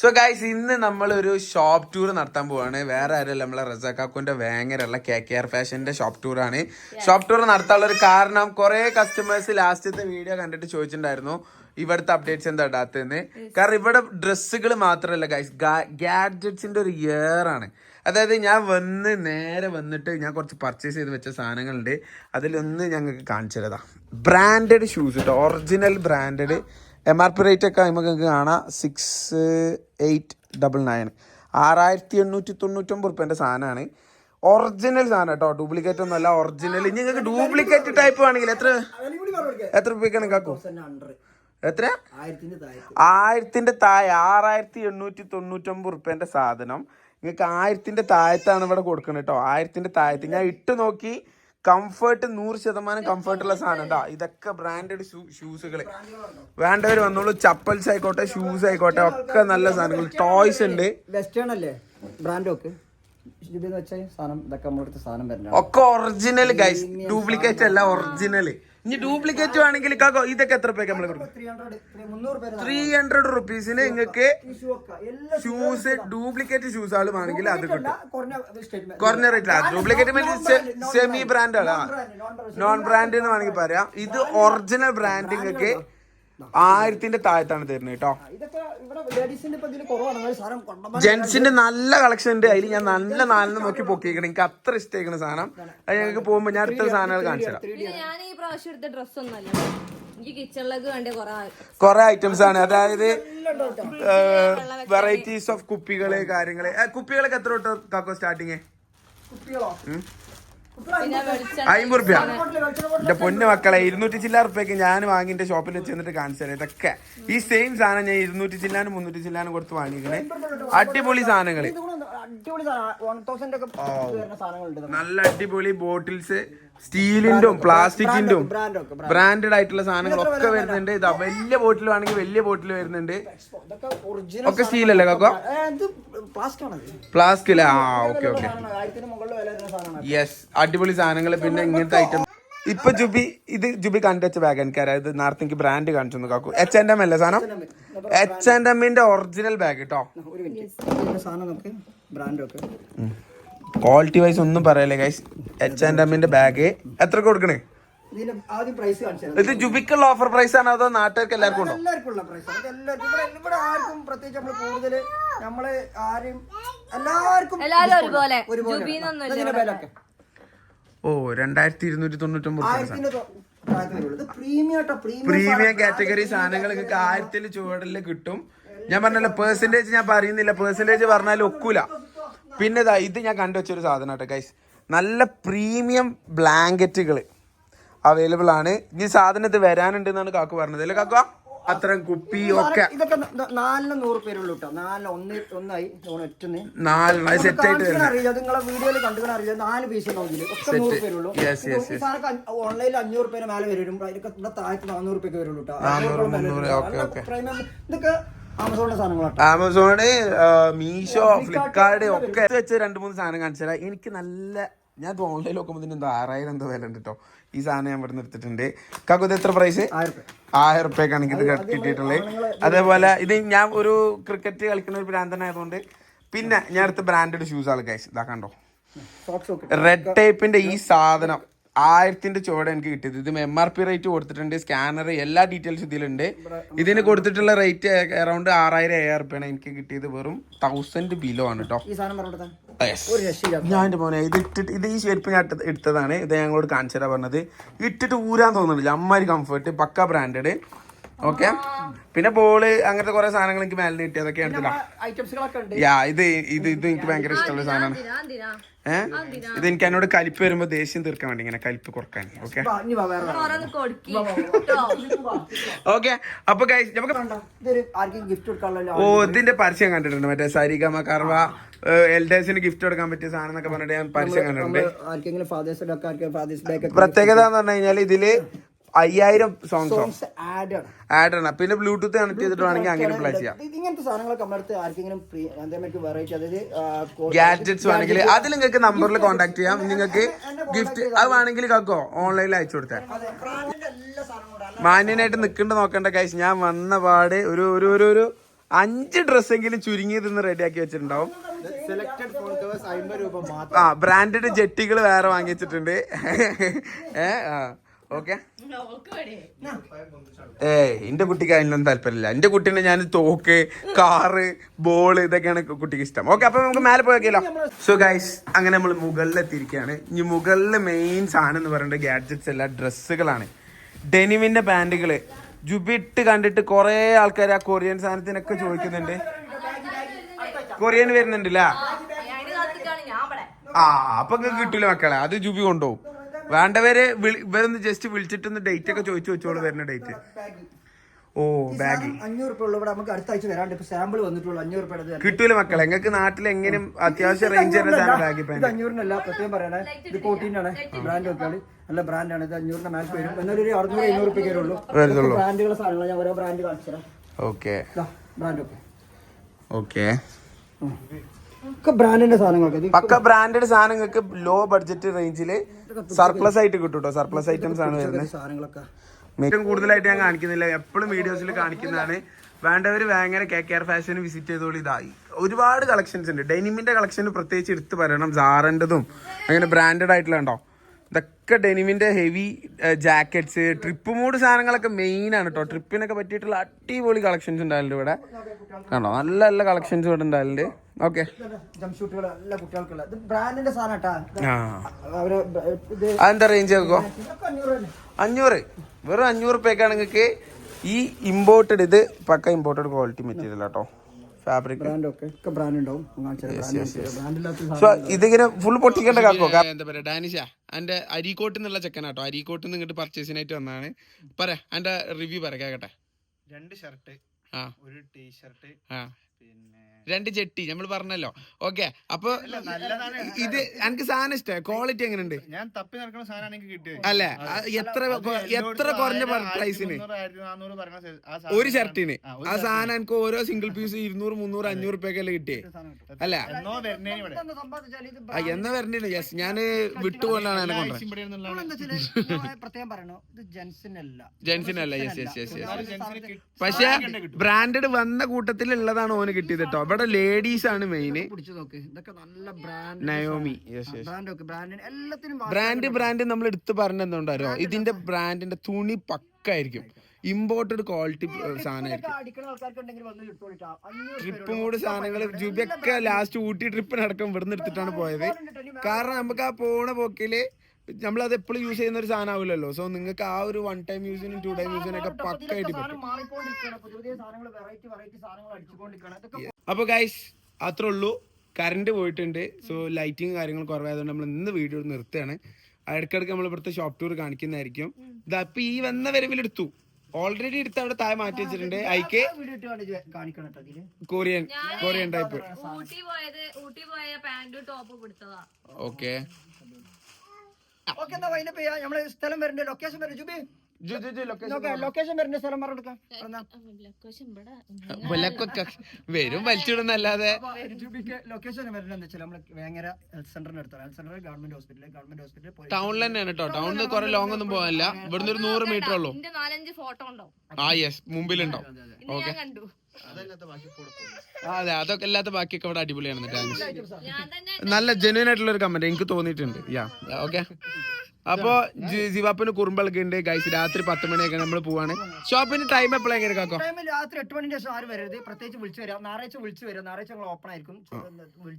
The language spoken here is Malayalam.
സോ ഗൈസ് ഇന്ന് നമ്മൾ ഒരു ഷോപ്പ് ടൂർ നടത്താൻ പോവാണ്. വേറെ ആരല്ല നമ്മളെ റസാക്കാക്കുന്റെ വേങ്ങരുള്ള കെ കെ ആർ ഫാഷന്റെ ഷോപ്പ് ടൂർ ആണ്. ഷോപ്പ് ടൂർ നടത്താനുള്ള ഒരു കാരണം കുറെ കസ്റ്റമേഴ്സ് ലാസ്റ്റത്തെ വീഡിയോ കണ്ടിട്ട് ചോദിച്ചിട്ടുണ്ടായിരുന്നു. ഇവിടുത്തെ അപ്ഡേറ്റ്സ് എന്താ ഇടാത്തതെന്ന്. കാരണം ഇവിടെ ഡ്രസ്സുകൾ മാത്രമല്ല ഗൈസ് ഗാഡ്ജറ്റ്സിന്റെ ഒരു ഇയർ ആണ്. അതായത് ഞാൻ വന്ന് നേരെ വന്നിട്ട് ഞാൻ കുറച്ച് പർച്ചേസ് ചെയ്ത് വെച്ച സാധനങ്ങളുണ്ട്. അതിലൊന്ന് ഞങ്ങൾക്ക് കാണിച്ചു തരതാ ബ്രാൻഡഡ് ഷൂസ് കേട്ടോ original branded M R P rate ഒക്കെ നമുക്ക് കാണാം. സിക്സ് എയ്റ്റ് ഡബിൾ നയൻ ആറായിരത്തി എണ്ണൂറ്റി തൊണ്ണൂറ്റൊമ്പത് റുപ്യന്റെ സാധനമാണ് ഒറിജിനൽ സാധനം കേട്ടോ. ഡ്യൂപ്ലിക്കേറ്റ് ഒന്നും അല്ല. ഒറിജിനൽ ഇനി നിങ്ങൾക്ക് ഡ്യൂപ്ലിക്കേറ്റ് ടൈപ്പ് ആണെങ്കിൽ എത്ര? എത്ര റുപ്യക്കാണ് കാക്കു? എത്ര? ആയിരത്തിന്റെ താഴെ ആറായിരത്തി എണ്ണൂറ്റി തൊണ്ണൂറ്റൊമ്പത് റുപ്യന്റെ സാധനം. നിങ്ങൾക്ക് ആയിരത്തിന്റെ താഴത്താണ് ഇവിടെ കൊടുക്കുന്നത് കേട്ടോ. ആയിരത്തിന്റെ താഴത്ത്. ഞാൻ ഇട്ട് നോക്കി. കംഫർട്ട് നൂറ് ശതമാനം കംഫർട്ടുള്ള സാധനം. ഉണ്ടാ ഇതൊക്കെ ബ്രാൻഡഡ് ഷൂസുകൾ വേണ്ടവർ വന്നോളൂ. ചപ്പൽസ് ആയിക്കോട്ടെ ഷൂസ് ആയിക്കോട്ടെ ഒക്കെ നല്ല സാധനങ്ങൾ ടോയ്സ് ഉണ്ട്. വെസ്റ്റേൺ അല്ലേ? ബ്രാൻഡ് ഒക്കെ. ഒക്കെ ഒറിജിനൽ ഗൈസ് ഡ്യൂപ്ലിക്കേറ്റ് അല്ല ഒറിജിനൽ ഇനി ഡ്യൂപ്ലിക്കേറ്റ് ആണെങ്കിൽ കാക്കോ ഇതൊക്കെ എത്ര രൂപയ്ക്ക് നമ്മൾ കൊടുക്കും? ത്രീ ഹൺഡ്രഡ് റുപ്പീസിന് നിങ്ങൾക്ക് ഷൂസ് ഡ്യൂപ്ലിക്കേറ്റ് ഷൂസ് ആൾ വേണമെങ്കിൽ അത് കിട്ടും. കുറഞ്ഞ റേറ്റിലാണ് ഡ്യൂപ്ലിക്കേറ്റ് സെമി ബ്രാൻഡാണ് നോൺ ബ്രാൻഡ് എന്ന് വേണമെങ്കിൽ പറയാം. ഇത് ഒറിജിനൽ ബ്രാൻഡ് നിങ്ങൾക്ക് ആയിരത്തിന്റെ താഴത്താണ് തരുന്നത് കേട്ടോ. ജെൻസിന്റെ നല്ല കളക്ഷൻ ഉണ്ട്. അതിൽ ഞാൻ നല്ല നാലിന് നോക്കി പൊക്കിക്കണം എനിക്ക് അത്ര ഇഷ്ടമായിരിക്കുന്ന സാധനം. അത് ഞങ്ങൾക്ക് പോകുമ്പോൾ ഞാൻ അടുത്ത സാധനങ്ങൾ കാണിച്ചു തരാം കുറെ കുറെ ഐറ്റംസ് ആണ്. അതായത് വെറൈറ്റീസ് ഓഫ് കുപ്പികൾ കാര്യങ്ങൾ. കുപ്പികളൊക്കെ എത്ര തൊട്ട് കാക്കോ സ്റ്റാർട്ടിങ് വെളിച്ചെണ്ണ അമ്പത് റുപ്യ. എന്റെ പൊന്നു മക്കളെ ഇരുന്നൂറ്റി ചില്ലാ റുപ്യക്ക് ഞാൻ വാങ്ങി എന്റെ ഷോപ്പിൽ വെച്ച് ചെന്നിട്ട് കാണിച്ചു തരാം. ഇതൊക്കെ. ഈ സെയിം സാധനം ഞാൻ ഇരുന്നൂറ്റി ചില്ലാനും മുന്നൂറ്റി ചില്ലാനും കൊടുത്ത് വാങ്ങിക്കണേ. അടിപൊളി സാധനങ്ങൾ. അടിപൊളി സാധനം വൺ തൗസൻഡ് ഒക്കെ വരുന്ന സാധനങ്ങളുണ്ട് നല്ല അടിപൊളി ബോട്ടിൽസ് സ്റ്റീലിന്റും പ്ലാസ്റ്റിക്കിന്റും ബ്രാൻഡ് ബ്രാൻഡഡ് ആയിട്ടുള്ള സാധനങ്ങളൊക്കെ വരുന്നുണ്ട്. ഇതാ വലിയ ബോട്ടിൽ വേണമെങ്കിൽ വലിയ ബോട്ടിൽ വരുന്നുണ്ട്. ഒക്കെ സ്റ്റീൽ അല്ലേ കാക്കോ? ഇത് പ്ലാസ്റ്റിക് അല്ലേ ആ ഓക്കെ ഓക്കെ. യെസ് അടിപൊളി സാധനങ്ങൾ പിന്നെ ഇങ്ങനത്തെ ഐറ്റം ഇപ്പൊ ജുബി ഇത് ജുബി കണ്ടുവച്ച ബാഗ് എനിക്കറിയാം ഇത് നേരത്തെ എനിക്ക് ബ്രാൻഡ് കാണിച്ചു തന്നു കാക്കു. എച്ച് ആൻഡ് എം അല്ലേ സാധനം എച്ച് ആൻഡ് എമ്മിന്റെ ഒറിജിനൽ ബാഗ് കേട്ടോ ക്വാളിറ്റി വൈസ് ഒന്നും പറയല്ലേ ഗൈസ് എച്ച് ആൻഡ് എമ്മിന്റെ ബാഗ് എത്ര കൊടുക്കണേ ഇത് ജുബിക്കുള്ള ഓഫർ പ്രൈസ് ആണ് അതോ നാട്ടുകാർക്ക് എല്ലാവർക്കും ഉണ്ടോ? ഇവിടെ ആർക്കും പ്രത്യേകിച്ച് നമ്മൾ കൂടുതൽ നമ്മൾ ആരും എല്ലാവർക്കും ഒരുപോലെ. ഒരുപോലെ ഓ രണ്ടായിരത്തി ഇരുന്നൂറ്റി തൊണ്ണൂറ്റൊമ്പത് പ്രീമിയം കാറ്റഗറി സാധനങ്ങൾ നിങ്ങൾക്ക് ആയിരത്തിൽ ചുവടിൽ കിട്ടും. ഞാൻ പറഞ്ഞല്ലോ പേഴ്സന്റേജ് ഞാൻ പറയുന്നില്ല. പേഴ്സന്റേജ് പറഞ്ഞാൽ ഒക്കൂല. പിന്നെ ഇതാ ഇത് ഞാൻ കണ്ടുവച്ചൊരു സാധനം കേട്ടോ ഗൈസ് നല്ല പ്രീമിയം ബ്ലാങ്കറ്റുകൾ അവൈലബിൾ ആണ്. ഈ സാധനം ഇത് വരാനുണ്ട് എന്നാണ് കാക്കു പറഞ്ഞത്. അല്ലേ കാക്കു? അത്തരം കുപ്പി ഒക്കെ. ഇതൊക്കെ ന- നാലിന് നൂറ് പേരുള്ളൂ കേട്ടോ നാലിന് ഒന്ന് ഒന്നായി. ഒറ്റന്ന് നാലെണ്ണം സെറ്റ് ആയിട്ട് അറിയില്ല നിങ്ങളെ വീഡിയോയിൽ അറിയില്ല നാല് പീസ് ഒക്കെ നൂറ് പേരുള്ളൂ. ഓൺലൈനിൽ അഞ്ഞൂറ് പേര് മേലെ വരും. ഇവിടെ താഴത്ത് നാനൂറ് വരുള്ളൂ കേട്ടോ ഇതൊക്കെ ആമസോണ് മീഷോ ഫ്ലിപ്കാർട്ട് ഒക്കെ വെച്ച് രണ്ട് മൂന്ന് സാധനം കാണിച്ചാൽ എനിക്ക് നല്ല ഞാൻ ഓൺലൈനിൽ നോക്കുമ്പോൾ ഇതിന് എന്തോ ആറായിരം എന്തോ വില ഉണ്ട് കേട്ടോ ഈ സാധനം ഞാൻ ഇവിടെ നിർത്തിയിട്ടുണ്ട് കാക്കു ഇത് എത്ര പ്രൈസ് ആയിരം റുപ്യക്കാണ് ഇത് കിട്ടിയിട്ടുള്ളത്. അതേപോലെ ഇത് ഞാൻ ഒരു ക്രിക്കറ്റ് കളിക്കുന്ന ഒരു ഭ്രാന്തനായതുകൊണ്ട് പിന്നെ ഞാൻ അടുത്ത ബ്രാൻഡഡ് ഷൂസ് ആണ് ഗൈസ് ഇതാ കണ്ടോ? റെഡ് ടൈപ്പിന്റെ ഈ സാധനം. ആയിരത്തിന്റെ ചുവടെ എനിക്ക് കിട്ടിയത്. ഇത് എം ആർ പി റേറ്റ് കൊടുത്തിട്ടുണ്ട്. സ്കാനർ എല്ലാ ഡീറ്റെയിൽസ് ഇതിലുണ്ട്. ഇതിന് കൊടുത്തിട്ടുള്ള റേറ്റ് അറൗണ്ട് ആറായിരം ഏഴായിരം റുപ്യാണ് എനിക്ക് കിട്ടിയത്. വെറും തൗസൻഡ് ബിലോ ആണ് കേട്ടോ ഞാൻ എന്റെ മോനെ ഇത് ഇട്ടിട്ട് ഇത് ഈ ഷേപ്പ് ഞാൻ എടുത്ത- എടുത്തതാണ്. ഇത് ഞങ്ങളോട് കാണിച്ചു തരാൻ പറഞ്ഞത്. ഇട്ടിട്ട് ഊരാൻ തോന്നുന്നില്ല. അമ്മാരി കംഫർട്ട് പക്ക ബ്രാൻഡഡ് ഓക്കെ പിന്നെ ബോൾ അങ്ങനത്തെ കുറെ സാധനങ്ങൾ എനിക്ക് മേലെ കിട്ടി അതൊക്കെ എടുത്തില്ല യാ ഇത് ഇത് ഇത് എനിക്ക് ഭയങ്കര ഇഷ്ടമുള്ള സാധനമാണ്. ഏഹ് ഇത് എനിക്ക് എന്നോട് കലിപ്പ് വരുമ്പോ ദേഷ്യം തീർക്കാൻ വേണ്ടി ഇങ്ങനെ കലിപ്പ് കുറയ്ക്കാൻ. ഓക്കെ ഓക്കെ അപ്പൊ നമുക്ക് ഓ ഇതിന്റെ പരസ്യം കണ്ടിട്ടുണ്ട്. മറ്റേ സരിഗമ കർവ എൽഡേഴ്സിന് ഗിഫ്റ്റ് കൊടുക്കാൻ പറ്റിയ സാധനം എന്നൊക്കെ പറഞ്ഞിട്ട് ഞാൻ പരസ്യം കണ്ടിട്ടുണ്ട്. പ്രത്യേകത എന്ന് പറഞ്ഞു കഴിഞ്ഞാൽ ഇതിൽ അയ്യായിരം സോങ്സോ സോങ്സ് ആഡ് ആണ്. ആഡ് ആണ്. പിന്നെ ബ്ലൂടൂത്ത് കണക്ട് ചെയ്തിട്ട് വേണമെങ്കിൽ അങ്ങനെ പ്ലേ ചെയ്യാം. ഇങ്ങനത്തെ സാധനങ്ങളൊക്കെ നമ്മുടെ അടുത്ത് ആർക്കെങ്കിലും വെറൈറ്റി അതായത് ഗാഡ്ജറ്റ്സ് വേണമെങ്കിൽ അതിൽ നിങ്ങൾക്ക് നമ്പറിൽ കോൺടാക്ട് ചെയ്യാം. നിങ്ങൾക്ക് ഗിഫ്റ്റ് അത് വേണമെങ്കിൽ കാക്കോ ഓൺലൈനിൽ അയച്ചു കൊടുത്താൽ അതെ ബ്രാൻഡിന്റെ എല്ലാ സാധനങ്ങളും മാന്യനായിട്ട് നിൽക്കേണ്ട നോക്കേണ്ട കാശ് ഞാൻ വന്ന പാട് ഒരു ഒരു ഒരു ഒരു അഞ്ച് ഡ്രസ്സെങ്കിലും ചുരുങ്ങിയത് ഇന്ന് റെഡിയാക്കി വെച്ചിട്ടുണ്ടാവും. ആ ബ്രാൻഡഡ് ജെട്ടികൾ വേറെ വാങ്ങിച്ചിട്ടുണ്ട് ഏഹ് ആ. ഓക്കെ? എന്റെ കുട്ടിക്ക് അതിനൊന്നും താല്പര്യമില്ല. എന്റെ കുട്ടീനെ ഞാൻ തോക്ക് കാറ് ബോൾ ഇതൊക്കെയാണ് കുട്ടിക്ക് ഇഷ്ടം. ഓക്കെ അപ്പൊ നമുക്ക് മേലെ പോയേക്കല്ലോ സോ ഗൈസ് അങ്ങനെ നമ്മൾ മുകളിലെത്തിയിരിക്കുകയാണ്. ഇനി മുകളിൽ മെയിൻ സാധനം എന്ന് പറയുന്നത് ഗാഡ്ജറ്റ്സ് അല്ല ഡ്രസ്സുകളാണ്. ഡെനിമിന്റെ പാന്റുകൾ ജുബിട്ട് കണ്ടിട്ട് കുറെ ആൾക്കാർ ആ കൊറിയൻ സാധനത്തിനൊക്കെ ചോദിക്കുന്നുണ്ട്. കൊറിയൻ വരുന്നുണ്ടല്ലേ? ആ അപ്പൊ നിങ്ങൾക്ക് കിട്ടൂല മക്കളെ? അത് ജുബി കൊണ്ടുപോകും. വേണ്ടവരെ ഇവരൊന്ന് ജസ്റ്റ് വിളിച്ചിട്ടൊന്ന് ഡേറ്റ് ഒക്കെ ചോദിച്ചു വെച്ചോളൂ വരുന്ന ഡേറ്റ് ഓ ബാഗ് അഞ്ഞൂറ് ഉള്ളൂ. ഇവിടെ നമുക്ക് അടുത്ത ആഴ്ച വരാണ്ട് ഇപ്പൊ സാമ്പിൾ വന്നിട്ടുള്ളൂ. അഞ്ഞൂറ് രൂപയുടെ കിട്ടൂല മക്കളെ. നിങ്ങൾക്ക് നാട്ടിൽ എങ്ങനെയും അത്യാവശ്യം റേഞ്ച് വരുന്നതാണ് ബാഗ് ഇത് അഞ്ഞൂറിനല്ല. പ്രത്യേകം പറയണേ. ഇത് ഫോർട്ടീനാണ് ബ്രാൻഡ് നോക്കിയാൽ നല്ല ബ്രാൻഡാണ് ഇത് അഞ്ഞൂറിന്റെ മാച്ച് വരും. എന്നാലും ഒരു അറുന്നൂറ് എണ്ണൂറ് റുപ്യ വരുള്ളൂ ബ്രാൻഡുകളുടെ സാധനങ്ങൾ ഞാൻ ഓരോ ബ്രാൻഡ് കാണിച്ചു തരാം ഓക്കെ ബ്രാൻഡ് ഓക്കെ ഓക്കെ പക്ക ബ്രാൻഡഡ് സാധനങ്ങൾക്ക് ലോ ബഡ്ജറ്റ് റേഞ്ചിൽ സർപ്ലസ് ആയിട്ട് കിട്ടും കേട്ടോ സർപ്ലസ് ഐറ്റംസ് ആണ് വരുന്നത്. സാധനങ്ങളൊക്കെ. ഏറ്റവും കൂടുതലായിട്ട് ഞാൻ കാണിക്കുന്നില്ല. എപ്പോഴും വീഡിയോസിൽ കാണിക്കുന്നതാണ്. വേണ്ടവർ ഭയങ്കര K K R fashion visit ചെയ്തോളി ഇതായി. ഒരുപാട് കളക്ഷൻസ് ഉണ്ട്. ഡെനിമിന്റെ കളക്ഷൻ പ്രത്യേകിച്ച് എടുത്തു പറയണം. സാറന്റെതും അങ്ങനെ ബ്രാൻഡഡ് ആയിട്ടുള്ള ഉണ്ടോ? ഇതൊക്കെ ഡെനിമിന്റെ ഹെവി ജാക്കറ്റ്സ് ട്രിപ്പ് മൂഡ് സാധനങ്ങളൊക്കെ മെയിൻ ആണ് കേട്ടോ ട്രിപ്പിനൊക്കെ പറ്റിയിട്ടുള്ള അടിപൊളി കളക്ഷൻസ് ഉണ്ടായിട്ടുണ്ട് ഇവിടെ. കണ്ടോ? നല്ല നല്ല കളക്ഷൻസ് ഇവിടെ ഉണ്ടായിട്ടുണ്ട് ഓക്കെ. അതെന്താ റേഞ്ച് നോക്കോ? അഞ്ഞൂറ് വെറും അഞ്ഞൂറ് റുപ്യക്കാണ് നിങ്ങൾക്ക് ഈ ഇമ്പോർട്ടഡ് ഇത് പക്ക ഇമ്പോർട്ടഡ് ക്വാളിറ്റി മെറ്റീരിയൽ കേട്ടോ ഫാബ്രിക് ബ്രാൻഡ് ഒക്കെ ഒക്കെ ബ്രാൻഡ് ഉണ്ടാവും. സോ ഇതിങ്ങനെ ഫുൾ പൊട്ടിക്കേണ്ട കാക്കോ? എന്താ പറയാ ഡാനിഷ അന്റെ അരീക്കോട്ട് എന്നുള്ള ചെക്കനാട്ടോ അരീക്കോട്ട് നിന്ന് ഇങ്ങോട്ട് പർച്ചേസിനായിട്ട് വന്നതാണ്. പറ അന്റെ റിവ്യൂ പറ കേക്കട്ടെ? രണ്ട് ഷർട്ട് ആ. ഒരു ടീഷർട്ട് ആ. പിന്നെ രണ്ട് ചെട്ടി നമ്മൾ പറഞ്ഞല്ലോ. ഓക്കെ അപ്പൊ ഇത് എനിക്ക് സാധനം ഇഷ്ടമായി ക്വാളിറ്റി എങ്ങനെയുണ്ട്? ഞാൻ തപ്പി നടക്കുന്ന സാധനം എനിക്ക് കിട്ടിയത് അല്ലേ എത്ര എത്ര കുറഞ്ഞ പ്രൈസിന് ഒരു ഷർട്ടിന്. ആ സാധനം എനിക്ക് ഓരോ സിംഗിൾ പീസ് ഇരുന്നൂറ് മുന്നൂറ് അഞ്ഞൂറ് റുപ്യൊക്കെ കിട്ടിയേ? അല്ല. എന്നോ വരുന്നേന് ഇവിടെ. ആ, എന്നാ വരണ്ടേ യെസ് ഞാൻ വിട്ടുപോലാണ് എന്നെ കൊണ്ട് ഇവിടെ നിന്നുള്ള പ്രത്യേകം പറയണോ ഇത് ജെൻസിനല്ല യെസ് യെസ് യെസ് യെസ് പക്ഷെ ബ്രാൻഡഡ് വന്ന കൂട്ടത്തിലുള്ളതാണ് ഓന് കിട്ടിയത് കേട്ടോ ഇവിടെ ലേഡീസ് ആണ് മെയിൻ പിടിച്ചു നോക്ക്. ഇതൊക്കെ നല്ല ബ്രാൻഡ് നയോമി ബ്രാൻഡ് ഒക്കെ ബ്രാൻഡിന് എല്ലാത്തിനും ബ്രാൻഡ് ബ്രാൻഡ് നമ്മൾ എടുത്ത് പറഞ്ഞെന്തുണ്ടോ ഇതിന്റെ ബ്രാൻഡിന്റെ തുണി പക്കായിരിക്കും. Imported quality സാധനമായിരിക്കും. ട്രിപ്പും കൂടി സാധനങ്ങൾ ജുബിയൊക്കെ ലാസ്റ്റ് ഊട്ടി ട്രിപ്പിനടക്കം ഇവിടുന്ന് എടുത്തിട്ടാണ് പോയത്. കാരണം നമുക്ക് ആ പോണ പോക്കിൽ നമ്മളത് എപ്പോഴും യൂസ് ചെയ്യുന്ന ഒരു സാധനം ആവില്ലല്ലോ സോ നിങ്ങൾക്ക് ആ ഒരു വൺ ടൈം യൂസിനും ടു ടൈം യൂസിനും ഒക്കെ പക്കായിട്ട് പറ്റും. സാധനം മാറിക്കൊണ്ടിരിക്കുകയാണ് പുതിയ പുതിയ സാധനങ്ങൾ വെറൈറ്റി വെറൈറ്റി സാധനങ്ങൾ അടിച്ചുകൊണ്ടിരിക്കുകയാണ്. ഇതൊക്കെ അപ്പൊ ഗൈസ് അത്രേ ഉള്ളൂ. കറണ്ട് പോയിട്ടുണ്ട്. സോ ലൈറ്റിങ് കാര്യങ്ങൾ കുറവായതുകൊണ്ട് നമ്മൾ ഇന്ന് വീഡിയോ നിർത്തുകയാണ്. ഇടയ്ക്കിടയ്ക്ക് നമ്മൾ ഇവിടുത്തെ ഷോപ്പ് ടൂർ കാണിക്കുന്നതായിരിക്കും. ഇതാ ഇപ്പൊ ഈ വന്ന വരവിലെടുത്തു ഓൾറെഡി എടുത്ത് അവിടെ താഴെ മാറ്റി വെച്ചിട്ടുണ്ട്. ഐക്ക്? Korean Korean type okay okay എന്നാ വൈൻഡപ്പ് ചെയ്യാം നമ്മൾ സ്ഥലം വരണ്ടേ ലൊക്കേഷൻ വരണ്ടേ ജുബി? വരും വലിച്ചിടുന്നല്ലാതെ. വേങ്ങര ഹെൽത്ത് സെന്ററിന് അടുത്താണ്. Health centre government hospital government hospital ടൗണിൽ തന്നെയാണ് കേട്ടോ ടൗണിൽ കുറെ ലോങ് ഒന്നും പോകാനില്ല. ഇവിടുന്ന് ഒരു നൂറ് മീറ്റർ ഉള്ളൂ. ആ യെസ് മുമ്പിലുണ്ടാവും ഓക്കെ അതെ അതൊക്കെ അല്ലാത്ത ബാക്കിയൊക്കെ ഇവിടെ അടിപൊളിയാണ് താങ്ക്സ് നല്ല ജെന്യൂൻ ആയിട്ടുള്ള ഒരു കമന്റ് എനിക്ക് തോന്നിയിട്ടുണ്ട്. യാ ഓക്കെ അപ്പോ ജിവാപ്പിന് കുറുമ്പളൊക്കെ ഉണ്ട്. ഗൈസ് രാത്രി പത്ത് മണിയൊക്കെ നമ്മൾ പോവാണ്. ഷോപ്പിന്റെ ടൈം എപ്പോഴാണ് എങ്ങനെ കാക്കോ? രാത്രി എട്ട് മണിന്റെ ശേഷം ആരും വരരുത്? പ്രത്യേകിച്ച് വിളിച്ചു വരാം. ഞായറാഴ്ച വിളിച്ചു വരാം. ഞായറാഴ്ച ഞങ്ങൾ ഓപ്പൺ ആയിരിക്കും. വിളിച്ച്